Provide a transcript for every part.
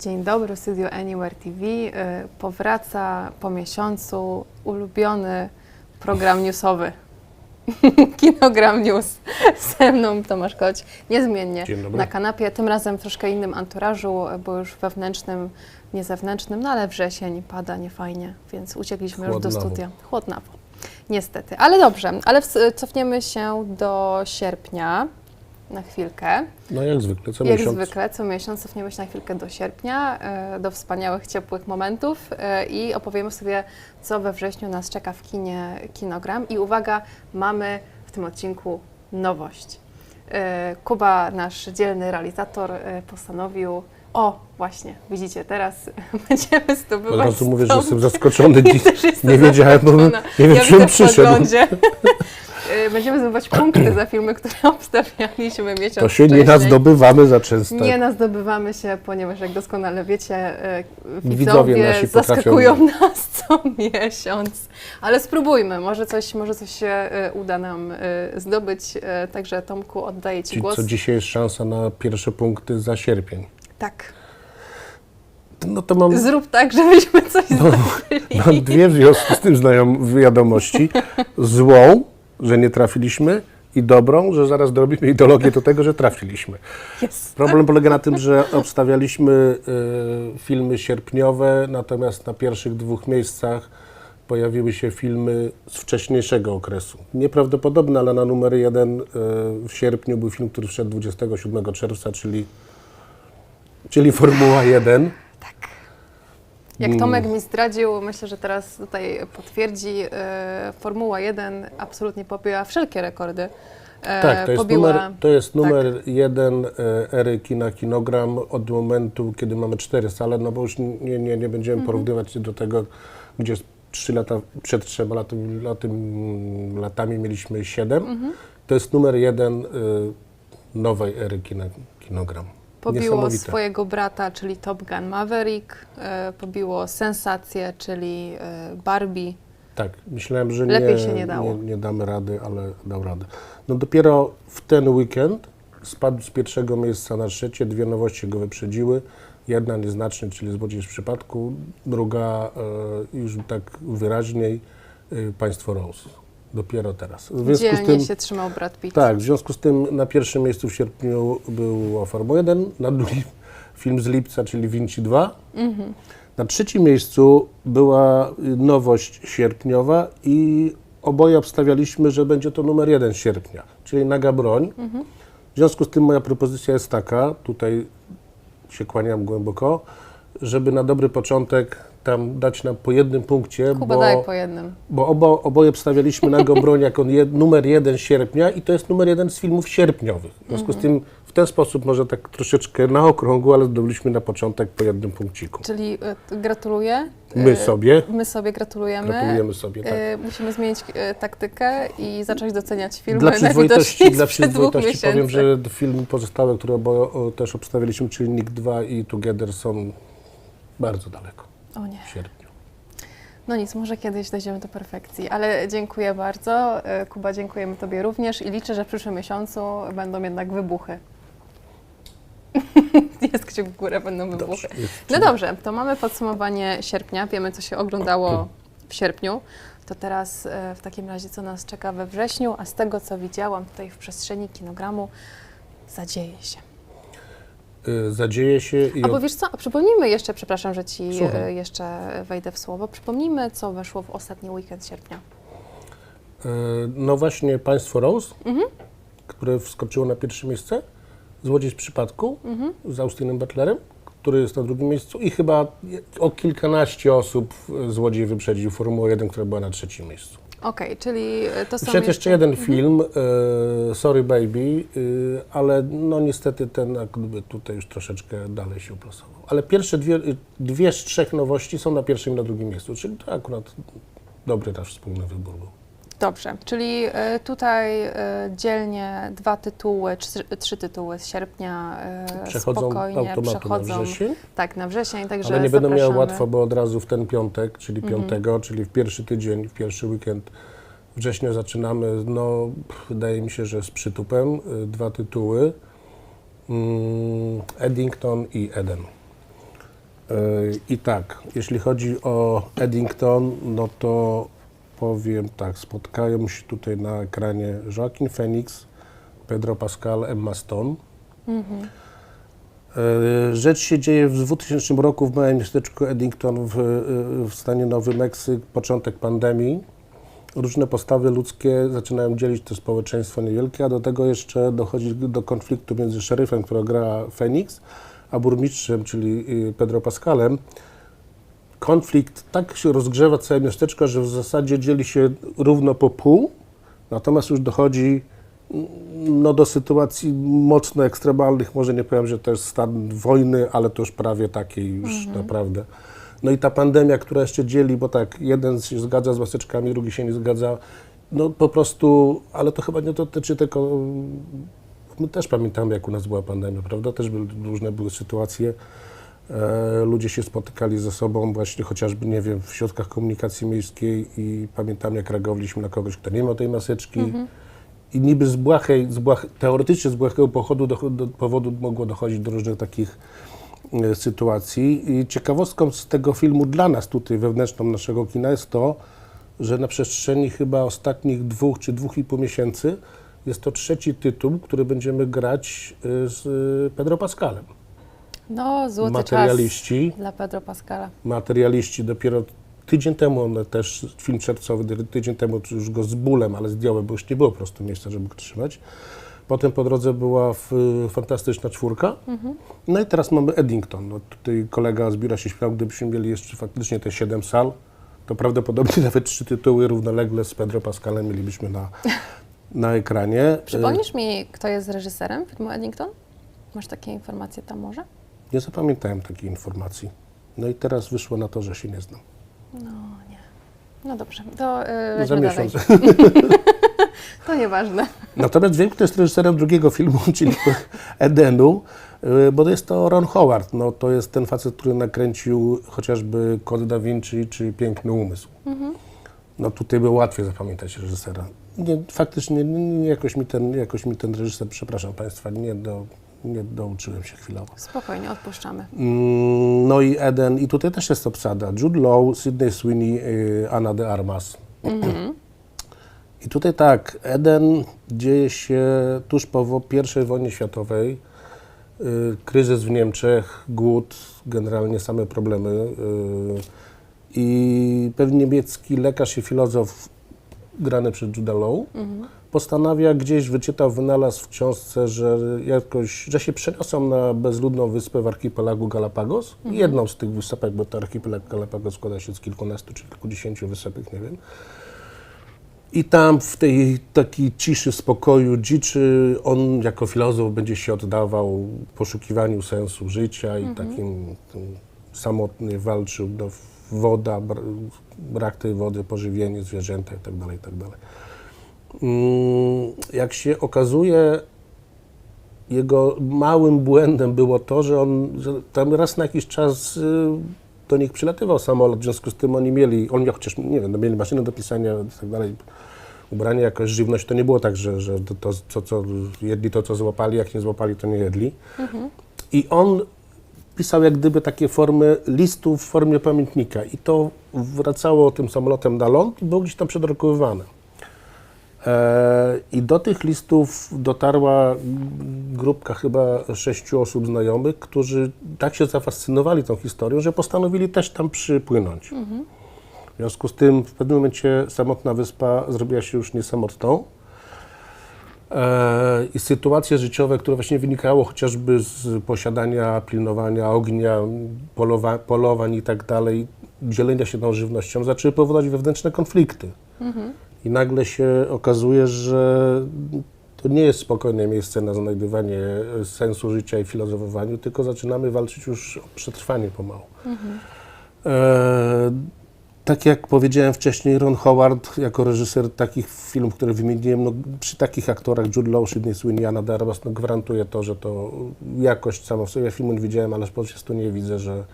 Dzień dobry, w studio Anywhere TV. Y, Powraca po miesiącu ulubiony program newsowy. Kinogram News. Ze mną Tomasz Koć, niezmiennie na kanapie, tym razem w troszkę innym anturażu, bo już wewnętrznym, nie zewnętrznym, no ale wrzesień, pada niefajnie, więc uciekliśmy już do Chłodnawo. studia. Chłodnawo. Niestety, ale dobrze, ale cofniemy się do sierpnia na chwilkę. No jak zwykle, co Jak miesiąc. zwykle, co miesiąc cofniemy się na chwilkę do sierpnia, e, do wspaniałych, ciepłych momentów e, i opowiemy sobie, co we wrześniu nas czeka w kinie Kinogram. I uwaga, mamy w tym odcinku nowość. E, Kuba, nasz dzielny realizator, postanowił, o właśnie, widzicie, teraz będziemy Od zdobywać razu mówię, że jestem zaskoczony. Ja jestem nie wiedziałem, nie wiem, ja czy on widzę w przyszedł. Y, Będziemy zdobywać punkty za filmy, które obstawialiśmy miesiąc To się nie wcześniej. nazdobywamy za często. Nie nazdobywamy się, ponieważ jak doskonale wiecie, e, widzowie, Widzowie nasi potrafią- zaskakują nas co miesiąc. Ale spróbujmy, może coś, może coś się e, uda nam zdobyć. Także Tomku, oddaję Ci Czyli głos. co dzisiaj jest szansa na pierwsze punkty za sierpień. Tak. No to mam, Zrób tak, żebyśmy coś zdobyli. mam dwie w związku z tym znają wiadomości. Złą, że nie trafiliśmy i dobrą, że zaraz dorobimy ideologię do tego, że trafiliśmy. Jest. Problem polega na tym, że obstawialiśmy y, filmy sierpniowe, natomiast na pierwszych dwóch miejscach pojawiły się filmy z wcześniejszego okresu. Nieprawdopodobne, ale na numer jeden y, w sierpniu był film, który wszedł 27 czerwca, czyli, czyli Formuła 1. Tak. Jak Tomek mi zdradził, myślę, że teraz tutaj potwierdzi, e, Formuła 1 absolutnie pobiła wszelkie rekordy. E, Tak, to jest pobiła, numer, to jest numer jeden e, ery kina Kinogram od momentu, kiedy mamy cztery sale, no bo już nie, nie, nie będziemy Mhm. porównywać się do tego, gdzie trzy lata, przed trzema laty, laty, latami mieliśmy siedem. Mhm. To jest numer jeden y, nowej ery kina, Kinogram. Pobiło swojego brata, czyli Top Gun Maverick, e, pobiło sensację, czyli e, Barbie. Tak, myślałem, że nie, Lepiej się nie dało. Nie, nie damy rady, ale dał radę. No dopiero w ten weekend spadł z pierwszego miejsca na trzecie, dwie nowości go wyprzedziły. Jedna nieznacznie, czyli Złodziej z przypadku, druga e, już tak wyraźniej e, Państwo Rose. Dopiero teraz. W związku z Dzielnie tym, się trzymał Brad Pitt. tak, w związku z tym na pierwszym miejscu w sierpniu był Formuła 1, na drugim film z lipca, czyli Vinci 2. Na trzecim miejscu była nowość sierpniowa i oboje obstawialiśmy, że będzie to numer jeden sierpnia, czyli Naga Broń. W związku z tym moja propozycja jest taka, tutaj się kłaniam głęboko, żeby na dobry początek tam dać nam po jednym punkcie, Kuba bo... daj po jednym. Bo obo, oboje obstawialiśmy Nagą Broń jako jed, numer jeden sierpnia i to jest numer jeden z filmów sierpniowych. W związku z tym w ten sposób może tak troszeczkę na okrągło, ale zdobyliśmy na początek po jednym punkciku. Czyli e, gratuluję. My E, sobie My sobie gratulujemy. gratulujemy sobie. Tak. E, Musimy zmienić e, taktykę i zacząć doceniać filmy Dla przyzwoitości, najwidoczniej dla sprzed dwóch przyzwoitości powiem, że filmy pozostałe, które oboje o, też obstawiliśmy, czyli Nick 2 i Together są bardzo daleko O nie. w sierpniu. No nic, może kiedyś dojdziemy do perfekcji, ale dziękuję bardzo. E, Kuba, dziękujemy Tobie również i liczę, że w przyszłym miesiącu będą jednak wybuchy. Jest kciuk w górę, będą wybuchy. Dobrze, No dobrze, to mamy podsumowanie sierpnia, wiemy co się oglądało w sierpniu. To teraz e, w takim razie co nas czeka we wrześniu, a z tego co widziałam tutaj w przestrzeni kinogramu, zadzieje się. Y, Zadzieje się i A bo od- wiesz co, a przypomnijmy jeszcze, przepraszam, że Ci Słucham. e, jeszcze wejdę w słowo, przypomnijmy co weszło w ostatni weekend sierpnia. E, No właśnie Państwo Rose, Mhm. które wskoczyło na pierwsze miejsce. Złodziej z przypadku Mhm. z Austinem Butlerem, który jest na drugim miejscu i chyba o kilkanaście osób Złodziej wyprzedził Formułę 1, która była na trzecim miejscu. Okej, czyli e, to są Przed jeszcze jeden Mhm. film, e, Sorry Baby, e, ale no niestety ten jakby tutaj już troszeczkę dalej się uplasował. Ale pierwsze dwie, dwie z trzech nowości są na pierwszym i na drugim miejscu, czyli to akurat dobry nasz wspólny wybór był. Dobrze, czyli e, tutaj e, dzielnie dwa tytuły, trzy, trzy tytuły z sierpnia e, Przechodzą spokojnie automatu przechodzą na wrzesień. tak na wrzesień, także Ale nie będą miały łatwo, bo od razu w ten piątek, czyli piątego, czyli w pierwszy tydzień, w pierwszy weekend września zaczynamy, no wydaje mi się, że z przytupem dwa tytuły, mm, Eddington i Eden. I tak, jeśli chodzi o Eddington, no to powiem tak, spotkają się tutaj na ekranie Joaquin Phoenix, Pedro Pascal, Emma Stone. E, Rzecz się dzieje w 2000 roku w małym miasteczku Eddington w, e, w stanie Nowy Meksyk, początek pandemii. Różne postawy ludzkie zaczynają dzielić to społeczeństwo niewielkie, a do tego jeszcze dochodzi do konfliktu między szeryfem, którego gra Phoenix, a burmistrzem, czyli y, Pedro Pascalem. Konflikt tak się rozgrzewa całe miasteczko, że w zasadzie dzieli się równo po pół, natomiast już dochodzi no, do sytuacji mocno ekstremalnych, może nie powiem, że to jest stan wojny, ale to już prawie takiej już naprawdę. No i ta pandemia, która jeszcze dzieli, bo tak, jeden się zgadza z maseczkami, drugi się nie zgadza, no po prostu, ale to chyba nie dotyczy tylko, my też pamiętamy, jak u nas była pandemia, prawda, też były, różne były sytuacje, ludzie się spotykali ze sobą właśnie chociażby, nie wiem, w środkach komunikacji miejskiej i pamiętam, jak reagowaliśmy na kogoś, kto nie miał tej maseczki, i niby z błahej, z błah, teoretycznie z błahego pochodu do, do, powodu mogło dochodzić do różnych takich e, sytuacji. I ciekawostką z tego filmu dla nas tutaj wewnętrzną naszego kina jest to, że na przestrzeni chyba ostatnich dwóch czy dwóch i pół miesięcy jest to trzeci tytuł, który będziemy grać e, z e, Pedro Pascalem. No, złoty Materialiści. czas dla Pedro Pascala. Materialiści dopiero tydzień temu, on też film czerwcowy, tydzień temu już go z bólem, ale zdjąłem, bo już nie było po prostu miejsca, żeby go trzymać. Potem po drodze była w, fantastyczna czwórka. No i teraz mamy Eddington. No, tutaj kolega z biura się śmiał, gdybyśmy mieli jeszcze faktycznie te siedem sal, to prawdopodobnie nawet trzy tytuły równolegle z Pedro Pascalem mielibyśmy na, na ekranie. Przypomnisz mi, kto jest reżyserem filmu Eddington? Masz takie informacje tam może? Nie zapamiętałem takiej informacji. No i teraz wyszło na to, że się nie znam. No nie. No dobrze, to yy, za lećmy dalej. miesiąc. To nieważne. Natomiast wiem, kto jest reżyserem drugiego filmu, czyli Edenu, y, bo to jest to Ron Howard. No, to jest ten facet, który nakręcił chociażby Kod Da Vinci czy Piękny Umysł. No tutaj było łatwiej zapamiętać reżysera. Nie, faktycznie nie, nie, jakoś, mi ten, jakoś mi ten reżyser, przepraszam Państwa, nie, do, nie douczyłem się chwilowo. Spokojnie, odpuszczamy. Mm, No i Eden, i tutaj też jest obsada. Jude Law, Sydney Sweeney, y, Anna de Armas. I tutaj tak, Eden dzieje się tuż po I wojnie światowej. Y, Kryzys w Niemczech, głód, generalnie same problemy. y, I pewien niemiecki lekarz i filozof, grany przez Jude Law, postanawia gdzieś, wyczytał wynalazł w książce, że jakoś, że się przeniosą na bezludną wyspę w archipelagu Galapagos. Jedną z tych wysepek, bo to archipelag Galapagos składa się z kilkunastu czy kilkudziesięciu wysepek, nie wiem. I tam w tej takiej ciszy, spokoju, dziczy, on jako filozof będzie się oddawał poszukiwaniu sensu życia i takim tym, samotnie walczył do woda, br- brak tej wody, pożywienie, zwierzęta itd. itd. Mm, Jak się okazuje, jego małym błędem było to, że on że tam raz na jakiś czas y, do nich przylatywał samolot, w związku z tym oni mieli, on miał chociaż, nie wiem, no mieli maszynę do pisania i tak dalej, ubranie, jakaś żywność, to nie było tak, że, że to, co, co jedli to, co złapali, jak nie złapali, to nie jedli. I on pisał jak gdyby takie formy listów w formie pamiętnika i to wracało tym samolotem na ląd i było gdzieś tam przedrukowywane. E, I do tych listów dotarła grupka chyba sześciu osób znajomych, którzy tak się zafascynowali tą historią, że postanowili też tam przypłynąć. W związku z tym w pewnym momencie samotna wyspa zrobiła się już niesamotną. E, I sytuacje życiowe, które właśnie wynikało chociażby z posiadania, pilnowania ognia, polowa, polowań i tak dalej, dzielenia się tą żywnością, zaczęły powodować wewnętrzne konflikty. I nagle się okazuje, że to nie jest spokojne miejsce na znajdywanie sensu życia i filozofowaniu, tylko zaczynamy walczyć już o przetrwanie pomału. E, tak jak powiedziałem wcześniej, Ron Howard jako reżyser takich filmów, które wymieniłem, no, przy takich aktorach Jude Law, Sydney Sweeney, Anna de Armas, no, gwarantuje to, że to jakość sama w sobie, ja filmu nie widziałem, ale po prostu nie widzę, że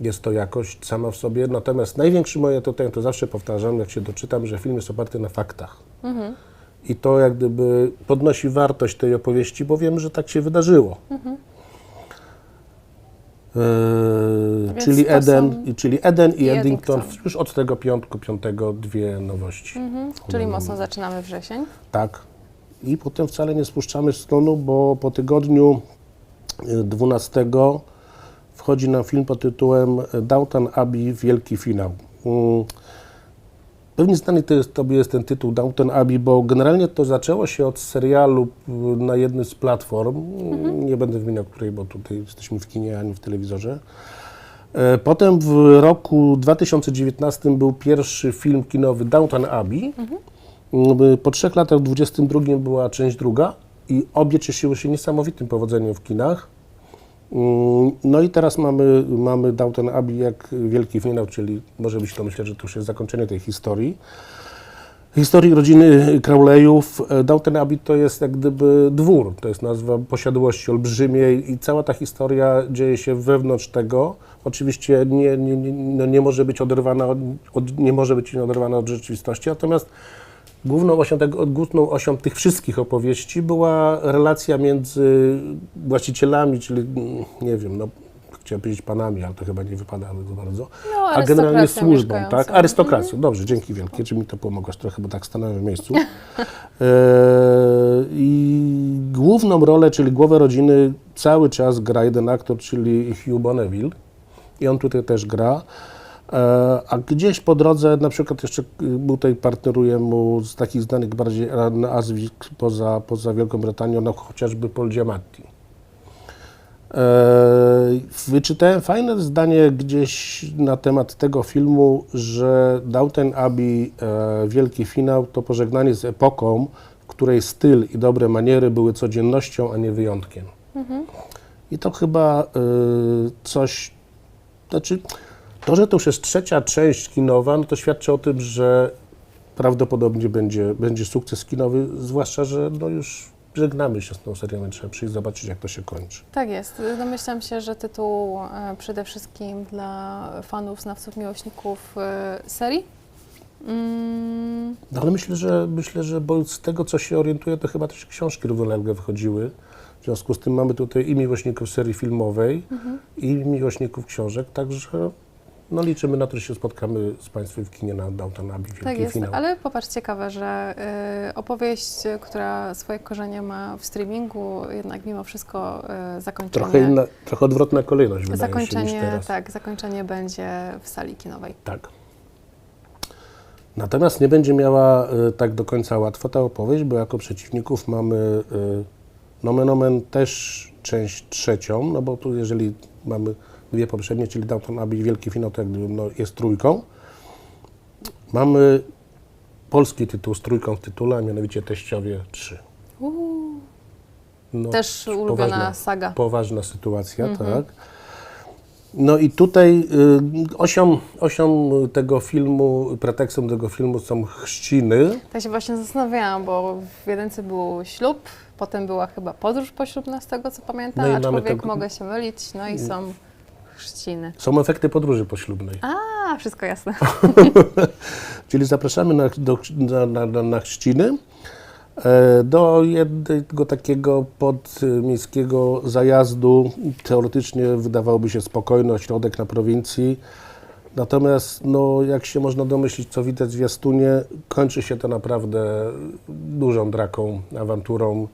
jest to jakość sama w sobie. Natomiast największy moje tutaj, to zawsze powtarzam, jak się doczytam, że film jest oparty na faktach. I to jak gdyby podnosi wartość tej opowieści, bo wiem, że tak się wydarzyło. E, Więc czyli Eden, są- i- czyli Eden i, i Eddington. Eddington. Już od tego piątku, piątego dwie nowości. Mhm. Czyli mocno zaczynamy wrzesień. Tak. I potem wcale nie spuszczamy z tonu, bo po tygodniu y, 12 wchodzi nam film pod tytułem Downton Abbey Wielki Finał. Mm. Pewnie znany to jest, tobie jest ten tytuł Downton Abbey, bo generalnie to zaczęło się od serialu na jednej z platform. Mhm. Nie będę wymieniał której, bo tutaj jesteśmy w kinie, ani w telewizorze. E, Potem w roku 2019 był pierwszy film kinowy Downton Abbey. Mm, Po trzech latach, w 22 była część druga i obie cieszyły się niesamowitym powodzeniem w kinach. Mm, No i teraz mamy, mamy Downton Abbey jak wielki finał, czyli może być to myślę, że to już jest zakończenie tej historii. Historii rodziny Crowleyów. E, Downton Abbey to jest jak gdyby dwór, to jest nazwa posiadłości olbrzymiej i cała ta historia dzieje się wewnątrz tego. Oczywiście nie, nie, nie, no nie może być oderwana od, od, nie może być oderwana od rzeczywistości, natomiast główną osią, tego, główną osią tych wszystkich opowieści była relacja między właścicielami, czyli mm, nie wiem, no chciałem powiedzieć panami, ale to chyba nie wypada za bardzo, No, a generalnie służbą, tak? Arystokracją, dobrze, dzięki wielkie, czy mi to pomogłaś trochę, bo tak stanąłem w miejscu. E, I główną rolę, czyli głowę rodziny cały czas gra jeden aktor, czyli Hugh Bonneville i on tutaj też gra. E, A gdzieś po drodze, na przykład jeszcze y, tutaj partneruje mu z takich znanych bardziej nazwisk poza, poza Wielką Brytanią, no chociażby Paul Giamatti. E, Wyczytałem fajne zdanie gdzieś na temat tego filmu, że Downton Abbey, e, wielki finał, to pożegnanie z epoką, w której styl i dobre maniery były codziennością, a nie wyjątkiem. I to chyba y, coś, znaczy to, że to już jest trzecia część kinowa, no to świadczy o tym, że prawdopodobnie będzie, będzie sukces kinowy, zwłaszcza, że no już żegnamy się z tą serią, trzeba przyjść zobaczyć, jak to się kończy. Tak jest. Domyślam się, że tytuł e, przede wszystkim dla fanów, znawców, miłośników e, serii. Mm, No ale myślę, że myślę, że bo z tego, co się orientuję, to chyba też książki równolegle wychodziły. W związku z tym mamy tutaj i miłośników serii filmowej, i miłośników książek, także no liczymy na to, że się spotkamy z Państwem w kinie na Downton Abbey, wielki tak jest, finał. ale popatrz, ciekawe, że e, opowieść, która swoje korzenie ma w streamingu, jednak mimo wszystko e, zakończenie, Trochę, inna, trochę odwrotna kolejność wydaje się niż zakończenie, teraz. tak, zakończenie będzie w sali kinowej. Tak. Natomiast nie będzie miała y, tak do końca łatwo ta opowieść, bo jako przeciwników mamy y, nomen omen też część trzecią, no bo tu jeżeli mamy dwie poprzednie, czyli Downton Abbey i Wielki Finał, to jakby no, jest trójką. Mamy polski tytuł z trójką w tytule, a mianowicie Teściowie 3. Uuu, No, też ulubiona poważna, saga. poważna sytuacja, tak. No i tutaj y, osią, osią tego filmu, pretekstem tego filmu są chrzciny. Tak się właśnie zastanawiałam, bo w jedynce był ślub, potem była chyba podróż poślubna z tego co pamiętam, No aczkolwiek tego- mogę się mylić, no i są chrzciny. Są efekty podróży poślubnej. A, wszystko jasne. Czyli zapraszamy na, do, na, na, na, chrzciny e, do jednego takiego podmiejskiego zajazdu. Teoretycznie wydawałoby się spokojny ośrodek na prowincji. Natomiast, no, jak się można domyślić, co widać w zwiastunie, kończy się to naprawdę dużą draką, awanturą,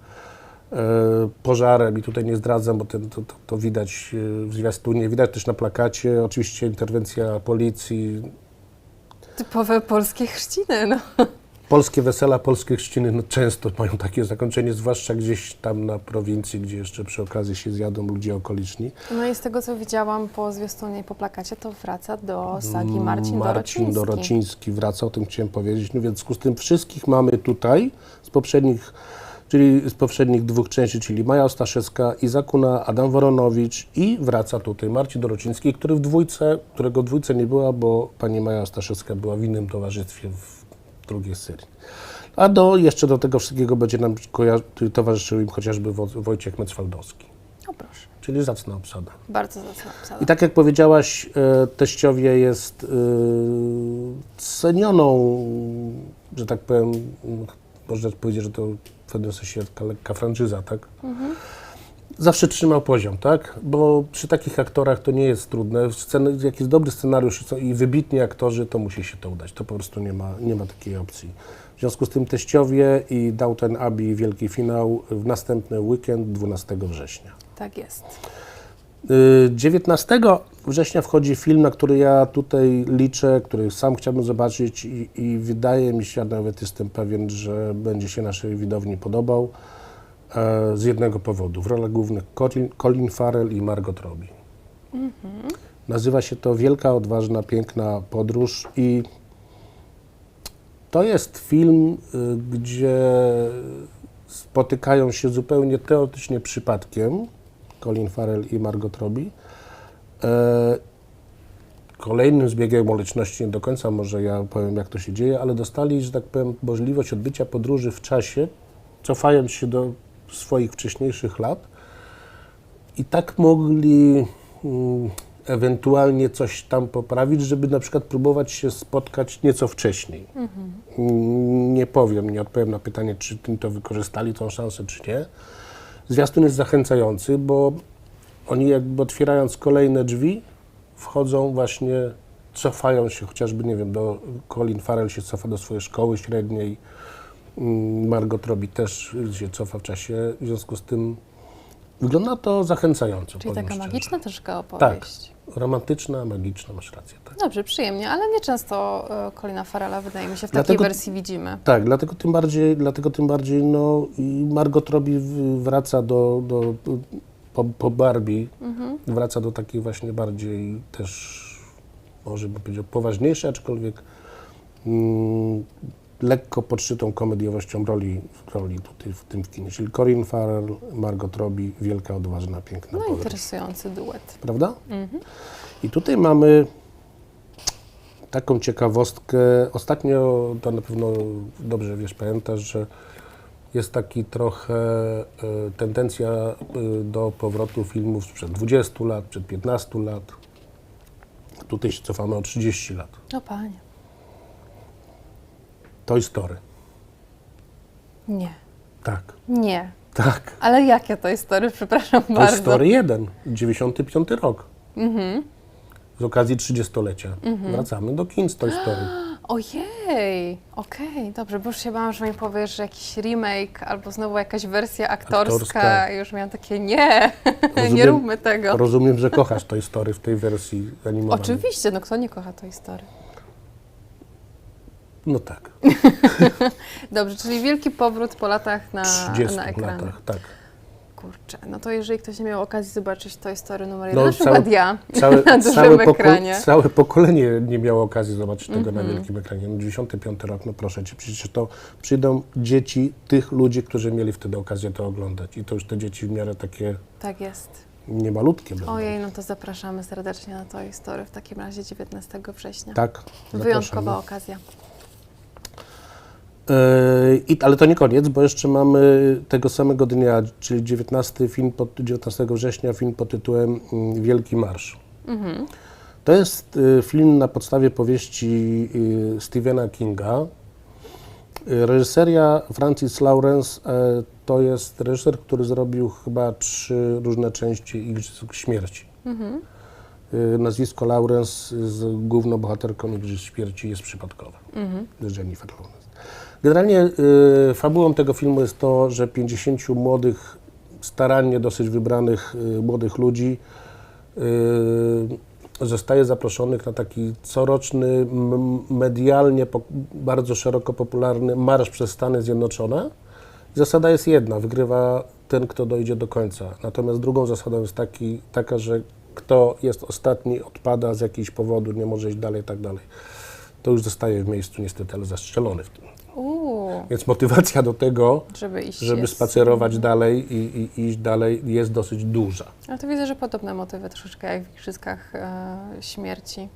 pożarem i tutaj nie zdradzam, bo ten, to, to, to widać e, w zwiastunie, widać też na plakacie, oczywiście interwencja policji, Typowe polskie chrzciny, no. Polskie wesela, polskie chrzciny no, często mają takie zakończenie, zwłaszcza gdzieś tam na prowincji, gdzie jeszcze przy okazji się zjadą ludzie okoliczni. No i z tego co widziałam po zwiastunie i po plakacie, to wraca do sagi Marcin, Marcin Dorociński. Dorociński wraca, o tym chciałem powiedzieć. No więc w związku z tym wszystkich mamy tutaj z poprzednich, czyli z poprzednich dwóch części, czyli Maja Ostaszewska, Izakuna, Adam Woronowicz i wraca tutaj Marcin Dorociński, który w dwójce, którego w dwójce nie była, bo pani Maja Ostaszewska była w innym towarzystwie w drugiej serii. A do, jeszcze do tego wszystkiego będzie nam towarzyszył im chociażby Wo- Wojciech Metzwaldowski, O proszę, czyli zacna obsada. bardzo zacna obsada. I tak jak powiedziałaś, e, teściowie jest e, cenioną, że tak powiem, można powiedzieć, że to w pewnym sensie taka lekka franczyza, tak? zawsze trzymał poziom, tak? Bo przy takich aktorach to nie jest trudne. Sceny, jak jest dobry scenariusz i wybitni aktorzy, to musi się to udać. To po prostu nie ma, nie ma takiej opcji. W związku z tym teściowie i Downton Abbey wielki finał w następny weekend 12 września. Tak jest. Y, 19 września wchodzi film, na który ja tutaj liczę, który sam chciałbym zobaczyć i, i wydaje mi się, a nawet jestem pewien, że będzie się naszej widowni podobał e, z jednego powodu. W rolach głównych Colin, Colin Farrell i Margot Robbie. Nazywa się to Wielka, Odważna, Piękna Podróż i to jest film, y, gdzie spotykają się zupełnie teoretycznie przypadkiem Colin Farrell i Margot Robbie. E, Kolejnym zbiegiem okoliczności, nie do końca może ja powiem, jak to się dzieje, ale dostali, że tak powiem, możliwość odbycia podróży w czasie, cofając się do swoich wcześniejszych lat i tak mogli mm, ewentualnie coś tam poprawić, żeby na przykład próbować się spotkać nieco wcześniej. Mm, Nie powiem, nie odpowiem na pytanie, czy tym to wykorzystali tą szansę, czy nie. Zwiastun jest zachęcający, bo oni jakby otwierając kolejne drzwi, wchodzą właśnie, cofają się chociażby, nie wiem, do Colin Farrell się cofa do swojej szkoły średniej, mm, Margot Robbie też się cofa w czasie, w związku z tym wygląda to zachęcająco. Czyli taka szczerze. magiczna troszkę Tak, opowieść. Romantyczna, magiczna, masz rację. Tak. Dobrze, przyjemnie, ale nie często e, Farrella wydaje mi się w takiej Dlatego- wersji widzimy. Tak, dlatego tym bardziej, dlatego tym bardziej no, Margot Robbie wraca do, do po, po Barbie, wraca do takiej właśnie bardziej też, może bym powiedział, poważniejszej, aczkolwiek mm, lekko podszytą komediowością roli, roli tutaj w tym w kinie, czyli Corinne Farrell, Margot Robbie, wielka, odważna, piękna No podróż. interesujący duet. Prawda? I tutaj mamy taką ciekawostkę. Ostatnio, to na pewno dobrze wiesz, pamiętasz, że jest taki trochę e, tendencja e, do powrotu filmów sprzed 20 lat, przed 15 lat. Tutaj się cofamy o 30 lat. No panie. Toy Story. Nie. Tak, Nie. tak. Ale jakie to jest story? Przepraszam Toy bardzo. Story 1, 95 rok. Z okazji 30-lecia. Wracamy do kin z Toy Story. Ojej, okej, dobrze, bo już się bałam, że mi powiesz, że jakiś remake albo znowu jakaś wersja aktorska. Aktorska. Już miałam takie, nie, nie Rozumiem- róbmy tego. Rozumiem, że kochasz Toy Story w tej wersji animowanej. Oczywiście, no kto nie kocha tej story? No tak, Dobrze, czyli wielki powrót po latach na, 30 na ekranie. latach, tak. Kurczę, no to jeżeli ktoś nie miał okazji zobaczyć Toy Story numer jeden, No, na przykład całe- ja, Całe, na dużym całe, poko- ekranie. całe pokolenie nie miało okazji zobaczyć tego Mhm. na wielkim ekranie. No, 95 rok, no proszę Cię, przecież to przyjdą dzieci tych ludzi, którzy mieli wtedy okazję to oglądać. I to już te dzieci w miarę takie Tak jest. niemalutkie będą. Ojej, no to zapraszamy serdecznie na Toy Story w takim razie 19 września. Tak, Wyjątkowa zapraszamy. okazja. Yy, I, ale to nie koniec, bo jeszcze mamy tego samego dnia, czyli 19, film pod, 19 września, film pod tytułem mm, Wielki Marsz. To jest y, film na podstawie powieści y, Stephena Kinga. Y, Reżyseria Francis Lawrence y, to jest reżyser, który zrobił chyba trzy różne części Igrzysk Śmierci. Y, Nazwisko Lawrence z główną bohaterką Igrzysk Śmierci jest przypadkowe. Jennifer Lawrence. Generalnie y, fabułą tego filmu jest to, że 50 młodych, starannie dosyć wybranych y, młodych ludzi y, zostaje zaproszonych na taki coroczny, medialnie po, bardzo szeroko popularny marsz przez Stany Zjednoczone. Zasada jest jedna, wygrywa ten, kto dojdzie do końca. Natomiast drugą zasadą jest taki, taka, że kto jest ostatni, odpada z jakiegoś powodu, nie może iść dalej i tak dalej. To już zostaje w miejscu niestety, ale zastrzelony w tym. Uuu, Więc motywacja do tego, żeby iść żeby jest... spacerować dalej i, i, iść dalej jest dosyć duża. Ale to widzę, że podobne motywy troszeczkę jak w Igrzyskach e, Śmierci.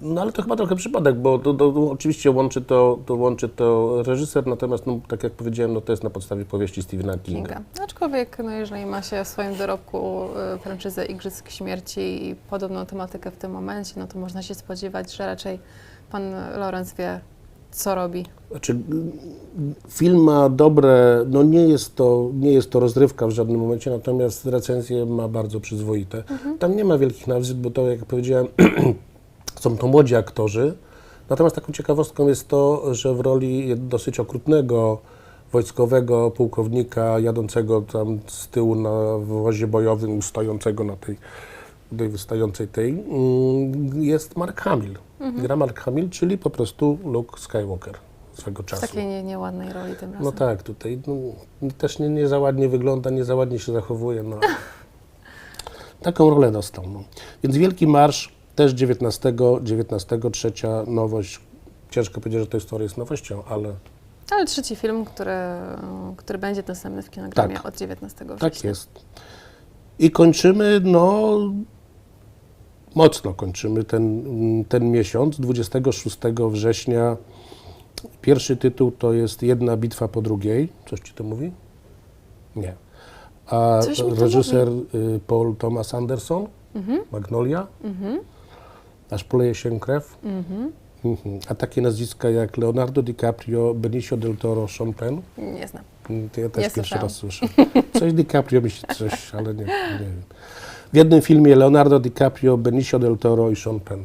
No ale to chyba trochę przypadek, bo to, to, to oczywiście łączy to, to łączy to reżyser, natomiast no, tak jak powiedziałem, no, to jest na podstawie powieści Stephena Kinga. Kinga. Aczkolwiek, no, jeżeli ma się w swoim dorobku e, franczyzę Igrzysk Śmierci i podobną tematykę w tym momencie, no to można się spodziewać, że raczej pan Lorenz wie, co robi? Znaczy, film ma dobre, no nie jest, to, nie jest to rozrywka w żadnym momencie, natomiast recenzje ma bardzo przyzwoite. Tam nie ma wielkich nazwisk, bo to, jak powiedziałem, są to młodzi aktorzy. Natomiast taką ciekawostką jest to, że w roli dosyć okrutnego wojskowego pułkownika jadącego tam z tyłu na wozie bojowym, stojącego na tej, tej wystającej tej, mm, jest Mark Hamill. Gra Mark Hamill, czyli po prostu Luke Skywalker swego W czasu. takiej nie, nieładnej roli tym razem. No tak, tutaj no, też nie, nie za ładnie wygląda, nie za ładnie się zachowuje. No. Taką rolę dostał. No. Więc Wielki Marsz, też 19, 19, trzecia nowość. Ciężko powiedzieć, że to historia jest nowością, ale Ale trzeci film, który, który będzie dostępny w kinogramie Tak. od 19 września. tak jest. I kończymy, no mocno kończymy ten, ten miesiąc. 26 września pierwszy tytuł to jest Jedna bitwa po drugiej. Coś ci to mówi? Nie. A mi reżyser y, Paul Thomas Anderson, Mhm. Magnolia, Aż poleje się krew. Mhm. Mhm. A takie nazwiska jak Leonardo DiCaprio, Benicio del Toro, Sean Penn, Nie znam. To ja też Nie pierwszy słyszałam. raz słyszę. Coś DiCaprio myśli coś, ale nie, nie wiem. W jednym filmie Leonardo DiCaprio, Benicio del Toro i Sean Penn.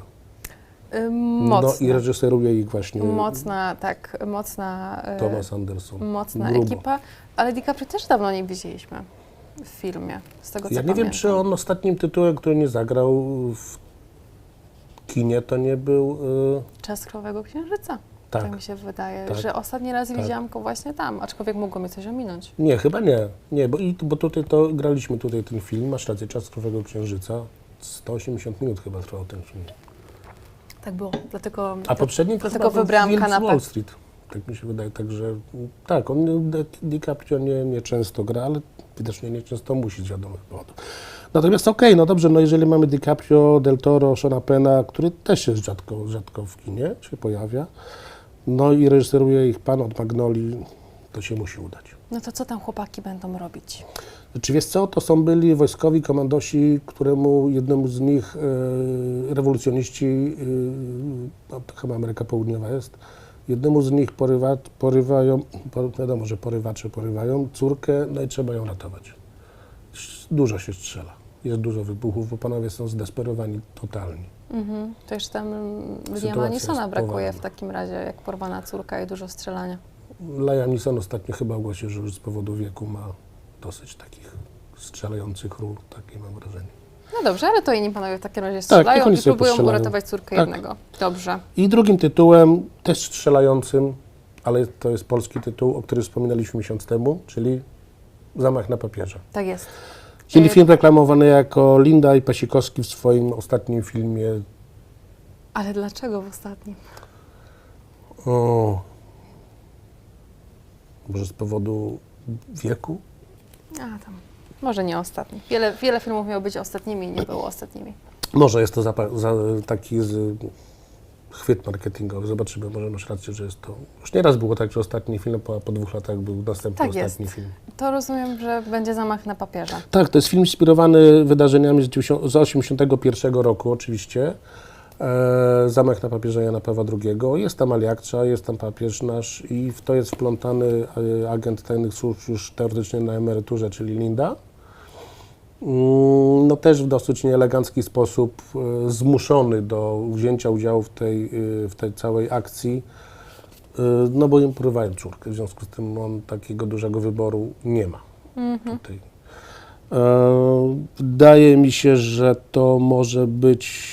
Mocna. No i reżyseruje ich właśnie Mocna, tak, mocna, e, Thomas Anderson. mocna Grubo. ekipa, ale DiCaprio też dawno nie widzieliśmy w filmie, z tego co Ja nie pamiętam. wiem, czy on ostatnim tytułem, który nie zagrał w kinie, to nie był... Y, Czas Krwawego Księżyca. Tak. Tak mi się wydaje, Tak. że ostatni raz Tak. widziałam go właśnie tam, aczkolwiek mogło mi coś ominąć. Nie, chyba nie. Nie, bo, i, bo tutaj to graliśmy tutaj ten film, masz rację, Czas Krwawego Księżyca. 180 minut chyba trwał ten film. Tak było, dlatego... A poprzedni to dlatego wybrałam Wilk kanapę. Wall Street. Tak mi się wydaje, także tak, on Di- DiCaprio nie, nie często gra, ale widocznie nie często musi z wiadomych powodów. Natomiast okej, no dobrze, no jeżeli mamy DiCaprio, Del Toro, Shona Penna, który też jest rzadko, rzadko w kinie, się pojawia, no i reżyseruje ich pan od Magnolii, to się musi udać. No to co tam chłopaki będą robić? Czy wiesz co, to są byli wojskowi komandosi, któremu jednemu z nich e, rewolucjoniści, e, no, to chyba Ameryka Południowa jest, jednemu z nich porywa, porywają, po, wiadomo, że porywacze porywają córkę, no i trzeba ją ratować. Dużo się strzela, jest dużo wybuchów, bo panowie są zdesperowani totalnie. Mhm. To jeszcze tam Liama Nisona brakuje w takim razie, jak porwana córka i dużo strzelania. Liam Neeson ostatnio chyba ogłosił, że już z powodu wieku ma dosyć takich strzelających ról, takie mam wrażenie. No dobrze, ale to inni panowie w takim razie strzelają Tak, niech oni i próbują uratować córkę Tak. jednego. Dobrze. I drugim tytułem, też strzelającym, ale to jest polski tytuł, o którym wspominaliśmy miesiąc temu, czyli Zamach na papierze. Tak jest. Czyli E, film reklamowany jako Linda i Pasikowski w swoim ostatnim filmie. Ale dlaczego w ostatnim? O, może z powodu wieku? A tam. Może nie ostatni. Wiele, wiele filmów miało być ostatnimi i nie było ostatnimi. Może jest to zapa- za, taki z, chwyt marketingowy. Zobaczymy, może masz rację, że jest to... Już nieraz było tak, że ostatni film, po, po dwóch latach był następny Tak jest. ostatni film. To rozumiem, że będzie zamach na papierze. Tak, to jest film inspirowany wydarzeniami z 90 z 81 roku oczywiście. E, Zamek na papierze Jana Pawła II. Jest tam Aliakcza, jest tam papież nasz i w to jest wplątany e, agent tajnych służb już teoretycznie na emeryturze, czyli Linda. Mm, też w dosyć nieelegancki sposób e, zmuszony do wzięcia udziału w tej, e, w tej całej akcji, e, no bo im porywają córkę, w związku z tym on takiego dużego wyboru nie ma tutaj. E, Wydaje mi się, że to może być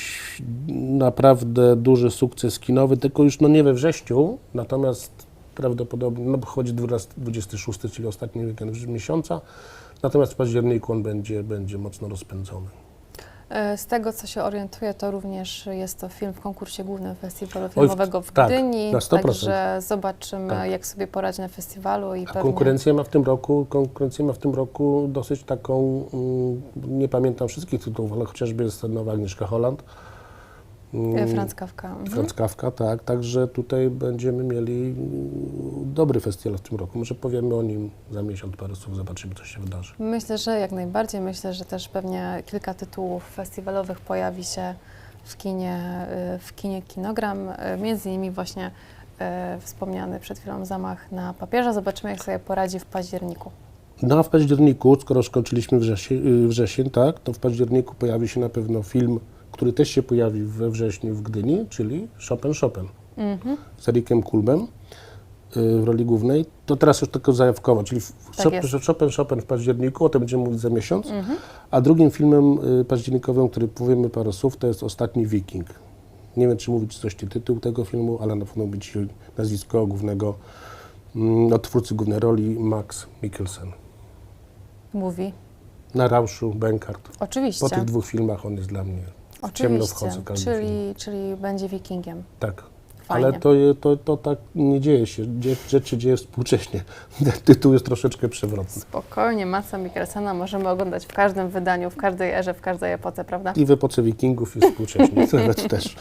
naprawdę duży sukces kinowy, tylko już no nie we wrześniu, natomiast prawdopodobnie, no bo chodzi 20, 26, czyli ostatni weekend miesiąca, natomiast w październiku on będzie, będzie mocno rozpędzony. E, Z tego, co się orientuję, to również jest to film w konkursie głównym Festiwalu Filmowego w tak, Gdyni. 100%. Także zobaczymy, Tak. jak sobie poradzi na festiwalu i A pewnie... konkurencja ma w tym roku, konkurencja ma w tym roku dosyć taką, mm, nie pamiętam wszystkich tytułów, ale chociażby jest nowa Agnieszka Holland. E, Mm, Franz Kafka. Mhm. Franz Kafka, tak. Także tutaj będziemy mieli dobry festiwal w tym roku. Może powiemy o nim za miesiąc, parę słów, zobaczymy, co się wydarzy. Myślę, że jak najbardziej. Myślę, że też pewnie kilka tytułów festiwalowych pojawi się w kinie, y, w kinie Kinogram. Y, Między innymi właśnie e, wspomniany przed chwilą zamach na papieża. Zobaczymy, jak sobie poradzi w październiku. No a w październiku, skoro skończyliśmy wrzesień, y, wrzesień, tak, to w październiku pojawi się na pewno film, który też się pojawi we wrześniu w Gdyni, czyli Chopin Chopin z Erikiem Kulbem y, w roli głównej. To teraz już tylko zajawkowo, czyli Tak jest. Chopin Chopin w październiku, o tym będziemy mówić za miesiąc. A drugim filmem y, październikowym, który powiemy parę słów, to jest Ostatni Wiking. Nie wiem, czy mówić coś tytuł tego filmu, ale na pewno być nazwisko głównego, mm, no, twórcy głównej roli, Max Mikkelsen. Mówi. Na Rauszu, Benkart. Oczywiście. Po tych dwóch filmach on jest dla mnie ciemno wchodzę każdy film. Czyli, czyli będzie wikingiem. Tak. Fajnie. Ale to, to, to tak nie dzieje się. Dzie, rzecz się dzieje współcześnie. Tytuł jest troszeczkę przewrotny. Spokojnie, Matsa Mikkelsena możemy oglądać w każdym wydaniu, w każdej erze, w każdej epoce, prawda? I w epoce wikingów i współcześnie. Nawet też.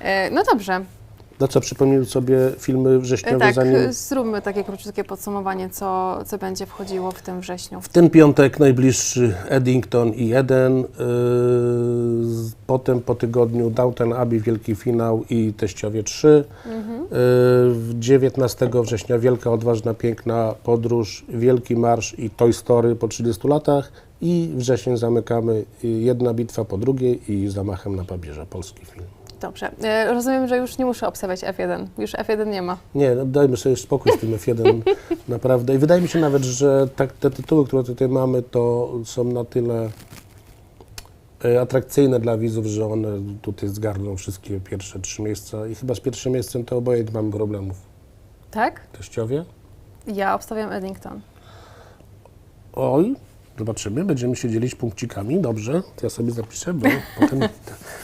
E, No dobrze, No co, przypomnij sobie filmy E, wrześniowe, tak, zanim... e, zróbmy takie króciutkie podsumowanie, co, co będzie wchodziło w tym wrześniu. W ten piątek najbliższy Eddington i Eden, yy, potem po tygodniu Downton Abbey, wielki finał i Teściowie 3. Mhm. Yy, w 19 września Wielka, Odważna, Piękna Podróż, Wielki Marsz i Toy Story po 30 latach i wrzesień zamykamy y, Jedna bitwa po drugiej i Zamachem na papieża, polski film. Dobrze, e, rozumiem, że już nie muszę obstawiać F1, już F1 nie ma. Nie, no dajmy sobie spokój z tym F1, naprawdę. I wydaje mi się nawet, że tak, te tytuły, które tutaj mamy, to są na tyle e, atrakcyjne dla widzów, że one tutaj zgarną wszystkie pierwsze trzy miejsca. I chyba z pierwszym miejscem to oboje mamy problemów. Tak? Teściowie? Ja obstawiam Eddington. Oj, zobaczymy, będziemy się dzielić punkcikami, dobrze, to ja sobie zapiszę, bo potem...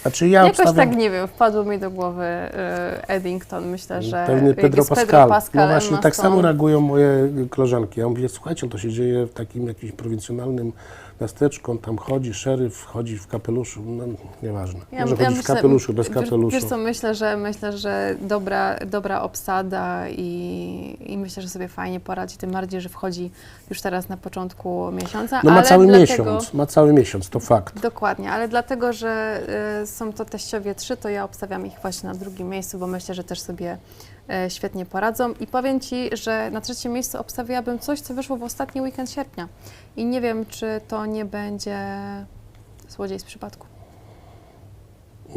Znaczy ja Jakoś obstawiam... tak, nie wiem, wpadło mi do głowy e, Eddington, myślę, że Pewnie Pedro Pascal. Pedro Pascal no właśnie, tak samo reagują moje koleżanki. Ja mówię, słuchajcie, to się dzieje w takim jakimś prowincjonalnym miasteczku, on tam chodzi, szeryf, chodzi w kapeluszu, no nieważne. Może chodzić w kapeluszu, bez kapeluszu. Wiesz co, myślę, że myślę, że dobra, dobra obsada i, i myślę, że sobie fajnie poradzi, tym bardziej, że wchodzi już teraz na początku miesiąca. No ma cały dlatego, miesiąc, ma cały miesiąc, to fakt. Dokładnie, ale dlatego, że y, są to teściowie trzy, to ja obstawiam ich właśnie na drugim miejscu, bo myślę, że też sobie świetnie poradzą. I powiem Ci, że na trzecim miejscu obstawiałabym coś, co wyszło w ostatni weekend sierpnia. I nie wiem, czy to nie będzie złodziej z przypadku.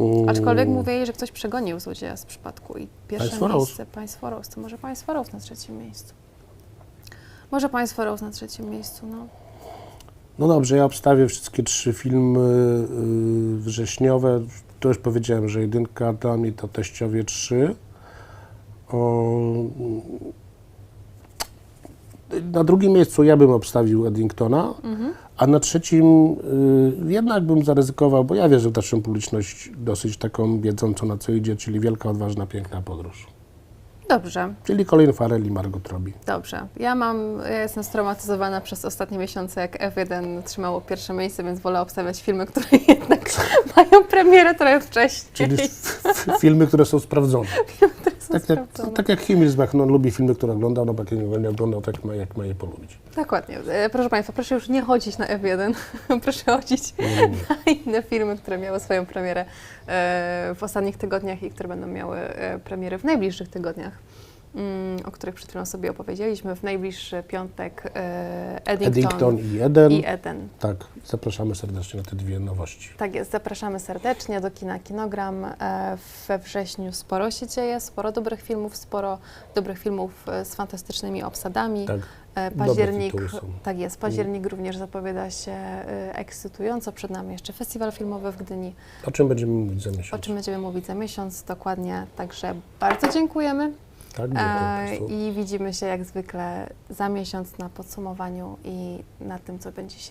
Mm, Aczkolwiek mówię jej, że ktoś przegonił złodzieja z przypadku i pierwsze Państwo Rose. miejsce Państwo Rose. To może Państwo Rose na trzecim miejscu. Może Państwo Rose na trzecim miejscu, no. No dobrze, ja obstawię wszystkie trzy filmy y, wrześniowe. To już powiedziałem, że jedynka dla mnie to Teściowie 3. Na drugim miejscu ja bym obstawił Eddingtona, a na trzecim y, jednak bym zaryzykował, bo ja wierzę w naszą publiczność dosyć taką wiedzącą na co idzie, czyli Wielka, Odważna, Piękna Podróż. Dobrze, Czyli Colin Farrell i Margot Robbie. Dobrze. Ja mam, ja jestem straumatyzowana przez ostatnie miesiące, jak F1 trzymało pierwsze miejsce, więc wolę obstawiać filmy, które jednak mają premierę trochę wcześniej. Czyli filmy, które są sprawdzone. są Tak jak, sprawdzone. tak jak Himmelsbach, no, lubi filmy, które oglądał, no bo jak nie oglądał, tak ma, jak ma je polubić. Dokładnie. E, Proszę Państwa, proszę już nie chodzić na F1, proszę chodzić Nie, nie, nie. na inne filmy, które miały swoją premierę e, w ostatnich tygodniach i które będą miały e, premiery w najbliższych tygodniach. Mm, O których przed chwilą sobie opowiedzieliśmy. W najbliższy piątek e, Eddington, Eddington i Eden. i Eden. Tak, zapraszamy serdecznie na te dwie nowości. Tak jest, zapraszamy serdecznie do kina Kinogram. E, We wrześniu sporo się dzieje, sporo dobrych filmów, sporo dobrych filmów e, z fantastycznymi obsadami. Tak. Październik. Mm. tak jest, październik również zapowiada się ekscytująco. Przed nami jeszcze festiwal filmowy w Gdyni, O czym będziemy mówić za miesiąc? o czym będziemy mówić za miesiąc dokładnie. Także bardzo dziękujemy Tak, e, i widzimy się jak zwykle za miesiąc na podsumowaniu i na tym, co będzie się